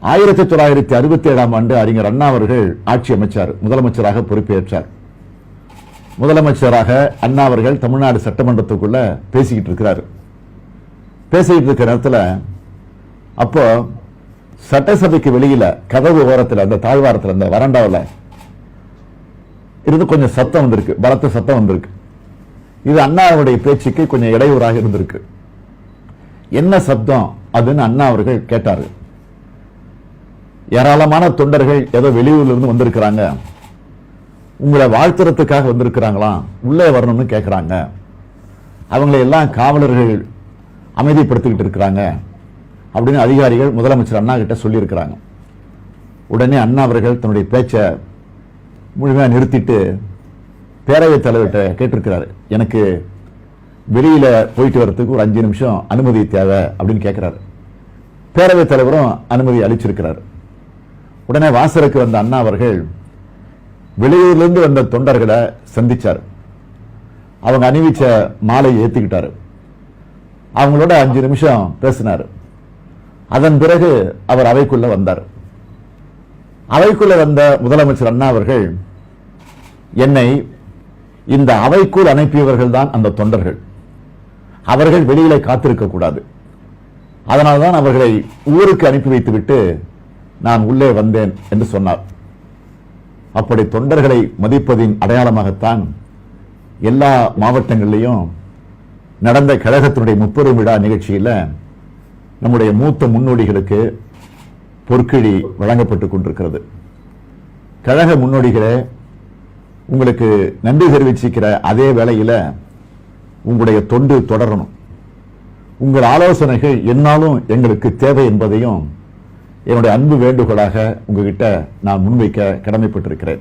ஆயிரத்தி தொள்ளாயிரத்தி அறுபத்தி ஏழாம் ஆண்டு அறிஞர் அண்ணா அவர்கள் ஆட்சி அமைச்சார் முதலமைச்சராக பொறுப்பேற்றார். முதலமைச்சராக அண்ணா அவர்கள் தமிழ்நாடு சட்டமன்றத்துக்குள்ள பேசிக்கிட்டு இருக்கிறாரு. பேசிக்கிட்டு இருக்கிற நேரத்தில் அப்போ சட்டசபைக்கு வெளியில கதவு ஓரத்தில் அந்த தாழ்வாரத்தில் அந்த வறண்டாவில் இருந்து கொஞ்சம் சத்தம் வந்திருக்கு பலத்த சத்தம் வந்திருக்கு. இது அண்ணாவுடைய பேச்சுக்கு கொஞ்சம் இடையூறாக இருந்திருக்கு. என்ன சப்தம் அதுன்னு அண்ணா அவர்கள் கேட்டாரு. ஏராளமான தொண்டர்கள் ஏதோ வெளியூர்ல இருந்து வந்திருக்கிறாங்க. உங்களை வாழ்த்துறதுக்காக வந்திருக்கிறாங்களாம் உள்ளே வரணும்னு கேட்குறாங்க அவங்களை எல்லாம் காவலர்கள் அமைதிப்படுத்திக்கிட்டு இருக்கிறாங்க. அப்படின்னு அதிகாரிகள் முதலமைச்சர் அண்ணா கிட்ட சொல்லியிருக்கிறாங்க. உடனே அண்ணா அவர்கள் தன்னுடைய பேச்சை முழுமையாக நிறுத்திட்டு பேரவைத் தலைவர்கிட்ட கேட்டிருக்கிறாரு. எனக்கு வெளியில் போயிட்டு வர்றதுக்கு ஒரு அஞ்சு நிமிஷம் அனுமதி தேவை அப்படின்னு கேட்குறாரு பேரவைத் தலைவரும் அனுமதி அளிச்சிருக்கிறார். உடனே வாசலுக்கு வந்த அண்ணா அவர்கள் வெளியூர்லேருந்து வந்த தொண்டர்களை சந்தித்தார் அவங்க அணிவிச்ச மாலையை ஏற்றிக்கிட்டார் அவங்களோட அஞ்சு நிமிஷம் பேசினார். அதன் பிறகு அவர் அவைக்குள்ள வந்தார். அவைக்குள்ள வந்த முதலமைச்சர் அண்ணா அவர்கள் என்னை இந்த அவைக்குள் அனுப்பியவர்கள் தான் அந்த தொண்டர்கள். அவர்கள் வெளியில காத்திருக்க கூடாது அதனால்தான் அவர்களை ஊருக்கு அனுப்பி வைத்துவிட்டு நான் உள்ளே வந்தேன் என்று சொன்னார். அப்படி தொண்டர்களை மதிப்பதின் அடையாளமாகத்தான் எல்லா மாவட்டங்களிலையும் நடந்த கழகத்தினுடைய முப்பெரும் விழா நிகழ்ச்சியில் நம்முடைய மூத்த முன்னோடிகளுக்கு பொற்கிழி வழங்கப்பட்டு கொண்டிருக்கிறது. கழக முன்னோடிகளே உங்களுக்கு நன்றி தெரிவிச்சிக்கிற அதே வேளையில் உங்களுடைய தொண்டு தொடரணும். உங்கள் ஆலோசனைகள் என்னாலும் எங்களுக்கு தேவை என்பதையும் என்னுடைய அன்பு வேண்டுகோளாக உங்ககிட்ட நான் முன்வைக்க கடமைப்பட்டிருக்கிறேன்.